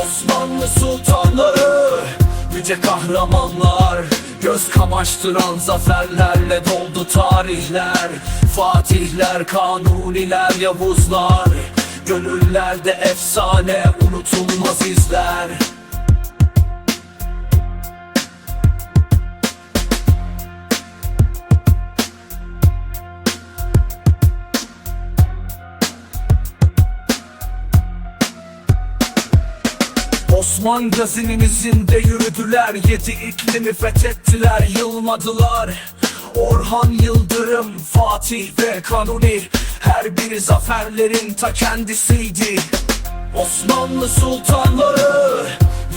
Osmanlı sultanları Yüce kahramanlar. Göz kamaştıran zaferlerle doldu tarihler. Fatihler, kanuniler, yavuzlar. Gönüllerde efsane unutulmaz izler Osman Gazi'nin izinde yürüdüler Yedi iklimi fethettiler yılmadılar. Orhan Yıldırım, Fatih ve Kanuni Her biri zaferlerin ta kendisiydi. Osmanlı sultanları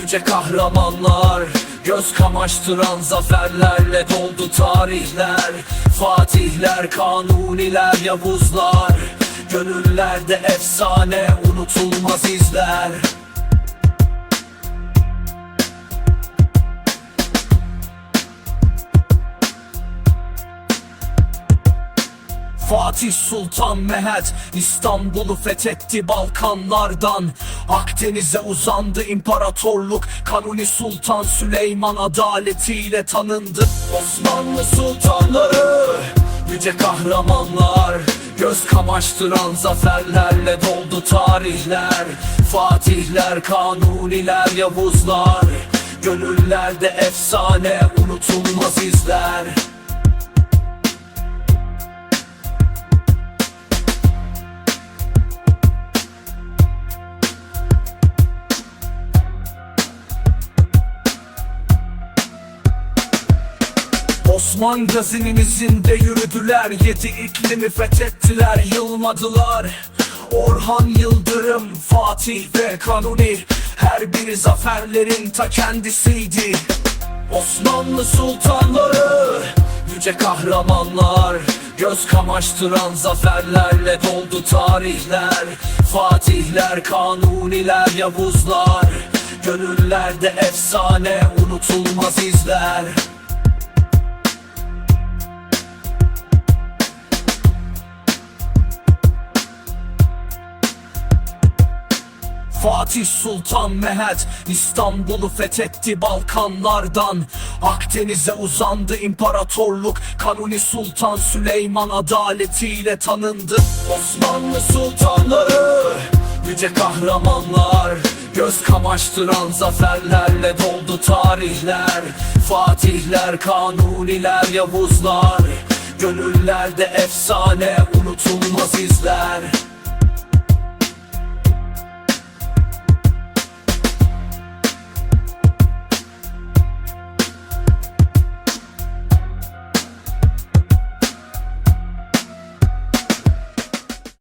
Yüce kahramanlar Göz kamaştıran zaferlerle doldu tarihler. Fatihler, Kanuniler, Yavuzlar Gönüllerde efsane unutulmaz izler Fatih Sultan Mehmet İstanbul'u fethetti Balkanlardan. Akdeniz'e uzandı imparatorluk Kanuni Sultan Süleyman adaletiyle tanındı. Osmanlı sultanları Yüce kahramanlar Göz kamaştıran zaferlerle doldu tarihler. Fatihler, Kanuniler, Yavuzlar Gönüllerde efsane unutulmaz izler Osman Gazi'nin yürüdüler Yedi iklimi fethettiler yılmadılar. Orhan Yıldırım, Fatih ve Kanuni Her biri zaferlerin ta kendisiydi. Osmanlı sultanları Yüce kahramanlar Göz kamaştıran zaferlerle doldu tarihler. Fatihler, Kanuniler, Yavuzlar Gönüllerde efsane unutulmaz izler Fatih Sultan Mehmet İstanbul'u fethetti Balkanlardan. Akdeniz'e uzandı imparatorluk. Kanuni Sultan Süleyman adaletiyle tanındı. Osmanlı sultanları Yüce kahramanlar. Göz kamaştıran zaferlerle doldu tarihler. Fatihler, Kanuniler, Yavuzlar. Gönüllerde efsane